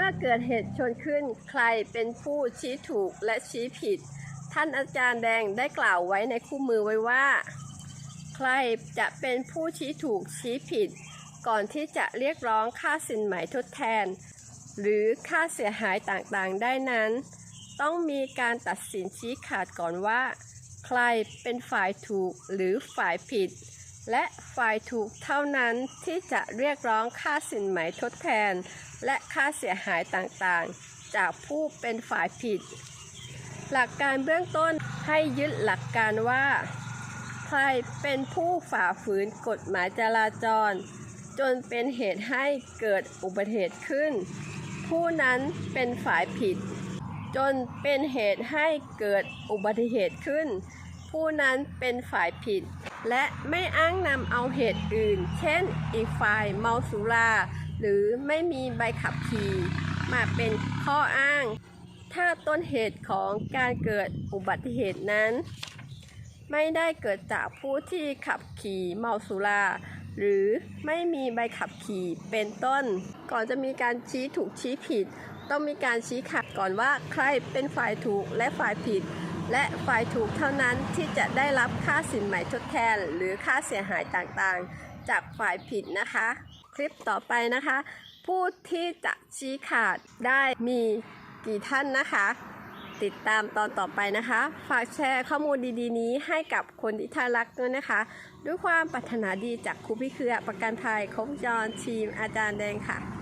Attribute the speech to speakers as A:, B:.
A: มื่อเกิดเหตุชนขึ้นใครเป็นผู้ชี้ถูกและชี้ผิด ท่านอาจารย์แดงได้กล่าวไว้ในคู่มือไว้ว่า ใครจะเป็นผู้ชี้ถูกชี้ผิด ก่อนที่จะเรียกร้องค่าสินไหมทดแทน หรือค่าเสียหายต่างๆได้นั้น ต้องมีการตัดสินชี้ขาดก่อนว่า ใครเป็นฝ่ายถูกหรือฝ่ายผิด และฝ่ายถูกเท่านั้นที่จะเรียกร้องค่าสินไหมทดแทน และค่าเสียหายต่างๆ จากผู้เป็นฝ่ายผิด หลักการเบื้องต้นให้ยึดหลักการว่า ใครเป็นผู้ฝ่าฝืนกฎหมายจราจร จนเป็นเหตุให้เกิดอุบัติเหตุขึ้น ผู้นั้นเป็นฝ่ายผิด จนเป็นเหตุให้เกิดอุบัติเหตุขึ้น ผู้นั้นเป็นฝ่ายผิด และไม่อ้างนำเอาเหตุอื่น เช่น อีกฝ่ายเมาสุรา หรือไม่มีใบขับขี่มาเป็นข้ออ้าง ถ้าต้นเหตุของการเกิดอุบัติเหตุนั้น ไม่ได้เกิดจากผู้ที่ขับขี่เมาสุราหรือไม่มีใบขับขี่เป็นต้น ก่อนจะมีการชี้ถูกชี้ผิด ต้องมีการชี้ขาดก่อนว่าใครเป็นฝ่ายถูกและฝ่ายผิด และฝ่ายถูกเท่านั้นที่จะได้รับค่าสินไหม่ทดแทน หรือค่าเสียหายต่างๆ จากฝ่ายผิดนะคะ คลิปต่อไปนะคะ ผู้ที่จะชี้ขาดได้มีกี่ท่านนะคะ ติดตามตอนต่อไปนะคะ ฝากแชร์ข้อมูลดีๆ นี้ให้กับคนที่ท่านรักด้วยนะคะ ด้วยความปรารถนาดีจากครูพี่เครือประกันภัยครบจรทีมอาจารย์แดงค่ะ